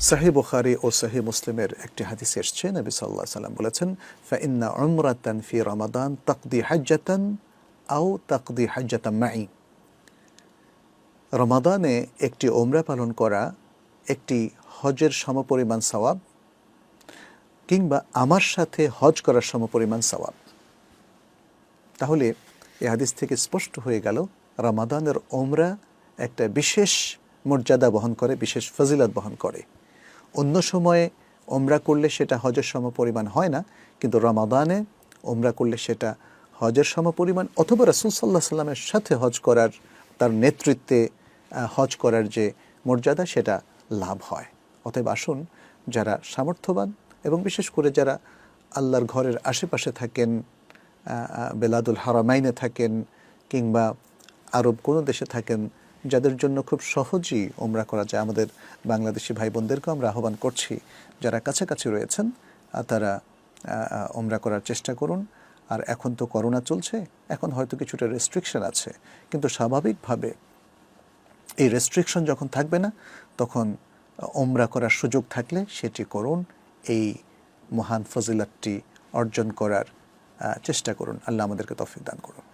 সাহি বুখারি ও সাহি মুসলিমের একটি হাদিস এসছে। নবী সাল্লাহ সাল্লাম বলেছেন, ফাইন্না উমরাতান ফি রমাদান তাকদি হাজ্জাতান আও তাকদি হাজ্জাতান মাই রমাদানে একটি ওমরা পালন করা একটি হজের সমপরিমাণ সওয়াব কিংবা আমার সাথে হজ করার সমপরিমাণ সওয়াব। তাহলে এ হাদিস থেকে স্পষ্ট হয়ে গেল, রমাদানের ওমরা একটা বিশেষ মর্যাদা বহন করে, বিশেষ ফজিলত বহন করে। অন্য সময়ে ওমরা করলে সেটা হজের সম পরিমাণ হয় না, কিন্তু রমাদানে ওমরা করলে সেটা হজের সম পরিমাণ অথবা রাসুল সাল্লাহ সাল্লামের সাথে হজ করার, তার নেতৃত্বে হজ করার যে মর্যাদা, সেটা লাভ হয়। অতএব আসুন যারা সামর্থ্যবান এবং বিশেষ করে যারা আল্লাহর ঘরের আশেপাশে থাকেন বেলাদুল হারামাইনে থাকেন কিংবা আরব কোনো দেশে থাকেন যাদের জন্য খুব সহজেই ওমরা করা যায়। আমাদের বাংলাদেশি ভাই বোনদেরকেও আমরা আহ্বান করছি, যারা কাছাকাছি রয়েছেন তারা ওমরা করার চেষ্টা করুন। আর এখন তো করোনা চলছে, এখন হয়তো কিছুটা রেস্ট্রিকশন আছে। কিন্তু স্বাভাবিকভাবে এই রেস্ট্রিকশন যখন থাকবে না, তখন ওমরা করার সুযোগ থাকলে সেটি করুন, এই মহান ফজিলাতটি অর্জন করার চেষ্টা করুন। আল্লাহ আমাদেরকে তৌফিক দান করুন।